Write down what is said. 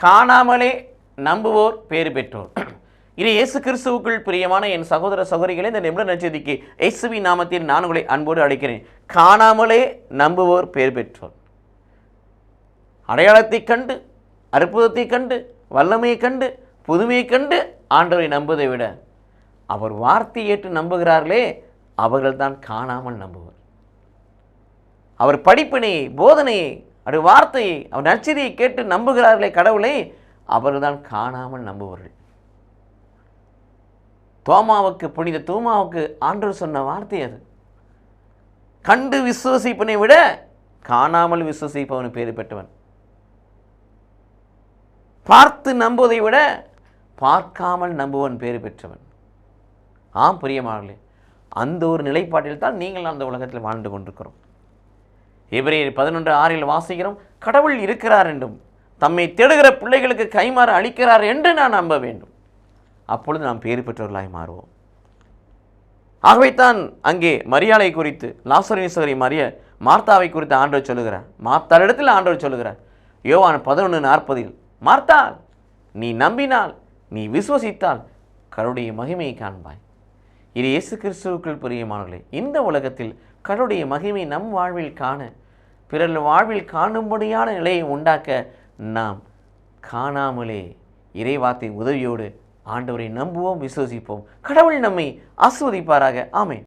காணாமலே நம்புவோர் பேறு பெற்றோர். இது இயேசு கிறிஸ்துவுக்குள் பிரியமான என் சகோதர சகோதரிகளே இந்த நிமிட நச்சதிக்கு இயேசுவி நாமத்தில் நான் உங்களை அன்போடு அழைக்கிறேன். காணாமலே நம்புவோர் பேர் பெற்றோர். அடையாளத்தைக் கண்டு அற்புதத்தைக் கண்டு வல்லமையைக் கண்டு புதுமையைக் கண்டு ஆண்டவரை நம்புவதை விட அவர் வார்த்தை ஏற்று நம்புகிறார்களே அவர்கள்தான் காணாமல் நம்புவர். அவர் படிப்பினையை போதனையை அது வார்த்தையை அவர் நச்சரியை கேட்டு நம்புகிறார்களே கடவுளை அவர்தான் காணாமல் நம்புவார்கள். தோமாவுக்கு புனித தோமாவுக்கு ஆண்டு சொன்ன வார்த்தை அது. கண்டு விசுவசிப்பனை விட காணாமல் விசுவசிப்பவன் பேர் பெற்றவன். பார்த்து நம்புவதை விட பார்க்காமல் நம்புவன் பேர் பெற்றவன். ஆம் பிரியமானே அந்த ஒரு நிலைப்பாட்டில் தான் நீங்கள் அந்த உலகத்தில் வாழ்ந்து கொண்டிருக்கிறோம். எபிரேயர் பதினொன்று ஆறில் வாசிக்கிறோம் கடவுள் இருக்கிறார் என்றும் தம்மை தேடுகிற பிள்ளைகளுக்கு கைமாறு அளிக்கிறார் என்று நான் நம்ப வேண்டும். அப்பொழுது நாம் பேறு பெற்றவர்களாய் மாறுவோம். ஆகவே தான் அங்கே மரியாதை குறித்து லாசரீஸ்வரி மரிய மார்த்தாவை குறித்து ஆண்டவர் சொல்லுகிறார். மார்த்தாரிடத்தில் ஆண்டவர் சொல்லுகிறார். யோவான் பதினொன்று நாற்பதில் மார்த்தால் நீ நம்பினால் நீ விசுவசித்தால் கருடைய மகிமையை காண்பாய். இது இயேசு கிறிஸ்துவுக்குள் பிரியமானவர்களே இந்த உலகத்தில் கடவுளுடைய மகிமை நம் வாழ்வில் காண பிறர் வாழ்வில் காணும்படியான நிலையை உண்டாக்க நாம் காணாமலே இறைவார்த்தை உதவியோடு ஆண்டவரை நம்புவோம் விசுவசிப்போம். கடவுள் நம்மை ஆஸ்வதிப்பாராக ஆமை